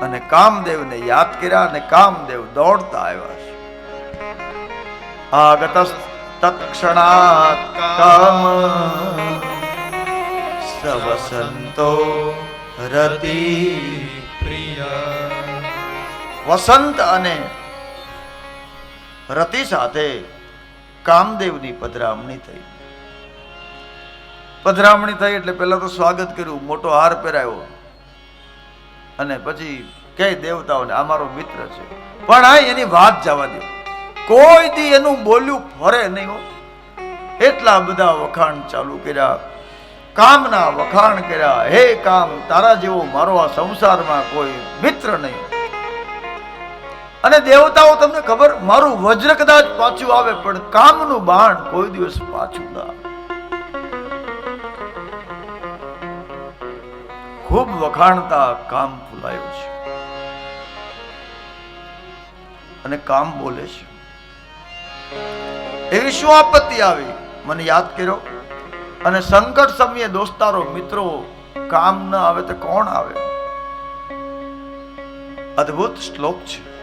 અને કામદેવને યાદ કર્યા અને કામદેવ દોડતા આવ્યા છે. આગત તત્ક્ષણાત કામ સવસંતો રતિ પ્રિય. વસંત અને રતિ સાથે કામદેવની પધરામણી થઈ. પધરામણી થઈ એટલે પહેલા તો સ્વાગત કર્યું, મોટો હાર પહેરાયો. અને પછી કે દેવતાઓને, આ મારો મિત્ર છે. પણ આ એની વાત જવા દે. કોઈ દી એનું બોલ્યું ફરે નહીં હો. એટલા બધા વખાણ ચાલુ કર્યા. કામના વખાણ કર્યા. હે કામ, તારા જેવો મારો આ સંસારમાં કોઈ મિત્ર નહીં. અને દેવતાઓ તમને ખબર, મારું વજ્ર કદાચ પાછું આવે, પણ કામનું બાણ કોઈ દિવસ પાછું ના આવે. ખૂબ વખાણતા કામ ફૂલાયો છે. અને કામ બોલે છે. એવી શું આપત્તિ આવી? મને યાદ કર્યો. અને સંકટ સમયે દોસ્તારો મિત્રો કામ ન આવે તો કોણ આવે? અદ્ભુત શ્લોક છે.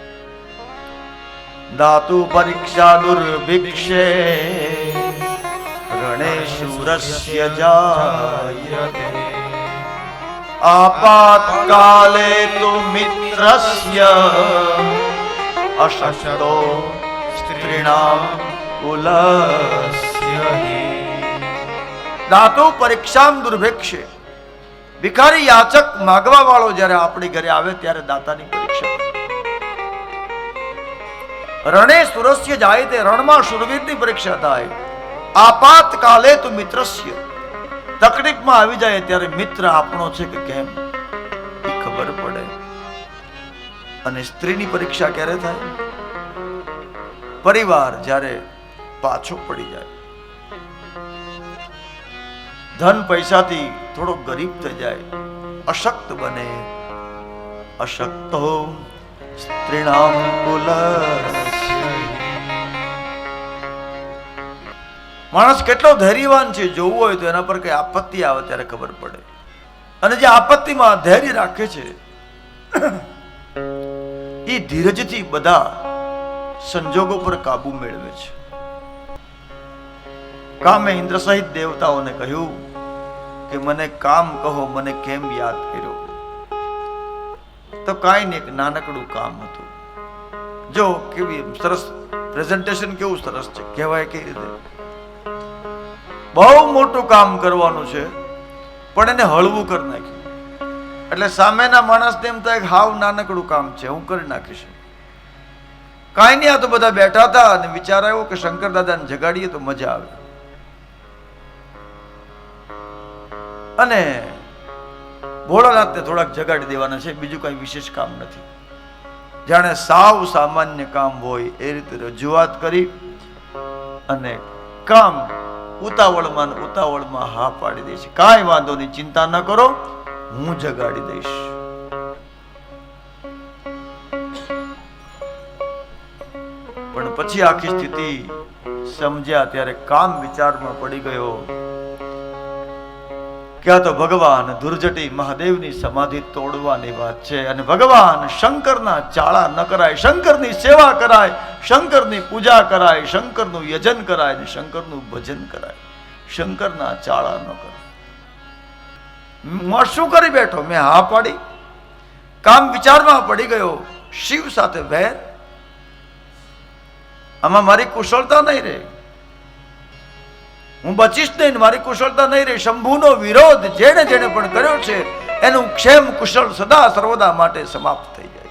ધાતુ પરીક્ષા દુર્ભિક્ષે ગણેશ જાયતે આપાતકાલે તુ મિત્રસ્ય અશક્તો સ્ત્રીણામ કુલસ્ય ધાતુ પરીક્ષામ દુર્ભિક્ષે ભિખારી યાચક માગવા વાળો જ્યારે આપણી ઘરે આવે ત્યારે દાતાની પરીક્ષા રણે સુરસ્ય જાય તે રણમાં સુરવીરની પરીક્ષા થાય। આપાત કાલે તું મિત્રસ્ય। તકલીફમાં આવી જાય ત્યારે મિત્ર આપણો છે કે કેમ? એ ખબર પડે. અને સ્ત્રીની પરીક્ષા ક્યારે થાય? પરિવાર જ્યારે પાછો પડી જાય. ધન પૈસાથી થોડો ગરીબ થઈ જાય. અશક્ત બને. અશક્તો સ્ત્રીણામ કુલસ્ય માણસ કેટલો ધૈર્યવાન છે, જોવું હોય તો એના પર કઈ આપત્તિ આવે ત્યારે ખબર પડે. અને જે આપત્તિમાં ધૈર્ય રાખે છે, એ ધીરજથી બધા સંજોગો પર કાબુ મેળવે છે. કામે ઇન્દ્ર સહિત દેવતાઓને કહ્યું કે મને કામ કહો, મને કેમ યાદ કર્યો? તો કાંઈ નહીં એક નાનકડું કામ હતું. જો કેવી સરસ પ્રેઝન્ટેશન કેવું સરસ છે, કહેવાય કે રીતે? બહુ મોટું કામ કરવાનું છે, પણ એને હળવું કરી નાખ્યું. એટલે સામેના માણસને એમ થાય હાવ નાનકડું કામ છે, હું કરી નાખીશ. કાંઈ નહીં, આ તો બધા બેઠા હતા અને વિચાર આવ્યો કે શંકર દાદાને જગાડીએ તો મજા આવે. અને ભોળાનાથને થોડાક જગાડી દેવાના છે, બીજું કઈ વિશેષ કામ નથી. જાણે સાવ સામાન્ય કામ હોય એ રીતે રજૂઆત કરી અને કામ ઉતાવળમાં ઉતાવળમાં હા પાડી દે કાંઈ વાંધો નહીં, ચિંતા ન કરો, હું જગાડી દઈશ. પણ પછી આખી સ્થિતિ સમજ્યા ત્યારે કામ વિચારમાં પડી ગયો. ક્યાં તો ભગવાન દુર્જટી મહાદેવની સમાધિ તોડવાની વાત છે અને ભગવાન શંકરના ચાળા ન કરાય, શંકરની સેવા કરાય શંકરની પૂજા કરાય, શંકરનું યજન કરાય ને શંકરનું ભજન કરાય. શંકરના ચાળા ન કરાય હું શું કરી બેઠો? મેં હા પાડી. કામ વિચારમાં પડી ગયો. શિવ સાથે વેર આમાં મારી કુશળતા નહીં રહે. હું બચીશ નહીં મારી કુશળતા નહીં રહે. શંભુનો વિરોધ જેણે જેણે પણ કર્યો છે, એનું ક્ષેમ કુશળ સદા સર્વદા માટે સમાપ્ત થઈ જાય.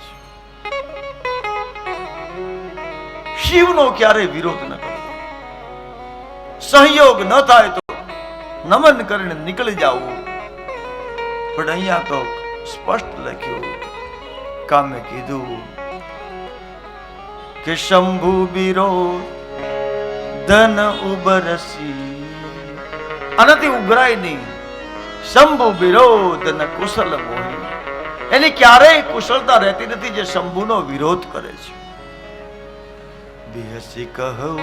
શિવનો ક્યારે વિરોધ ન કરવો સહયોગ ન થાય તો નમન કરીને નીકળી જવું પણ અહીંયા તો સ્પષ્ટ લખ્યું, કામે કીધું કે શંભુ બીરો ધન ઉબરસી. આનાથી ઉભરાય નહીં. શંભુ વિરોધ ને કુશલ મોહી. એની ક્યારેય કુશળતા રહેતી નથી જે શંભુનો વિરોધ કરે છે. બિહસી કહું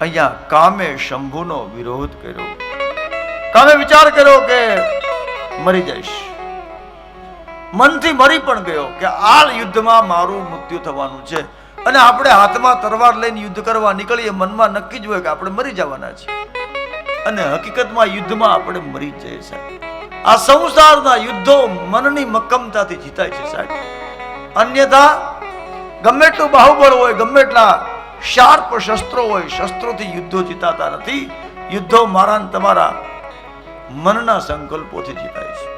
અહીંયા કામે શંભુનો વિરોધ કર્યો. કામે વિચાર કર્યો કે મરી જઈશ. મનથી મરી પણ ગયો કે આ યુદ્ધમાં મારું મૃત્યુ થવાનું છે. અને આપણે હાથમાં તરવાર લઈને યુદ્ધ કરવા નીકળીએ, મનમાં નક્કી જ હોય કે આપણે મરી જવાના છે અને હકીકતમાં યુદ્ધમાં આપણે મરી જઈએ સાહેબ. આ સંસારના યુદ્ધો મનની મક્કમતાથી જીતાય છે સાહેબ. અન્યથા ગમે એટલું બાહુબળ હોય, ગમે એટલા શાર્પ શસ્ત્રો હોય, શસ્ત્રોથી યુદ્ધો જીતાતા નથી. યુદ્ધો મારા તમારા મનના સંકલ્પોથી જીતાય છે.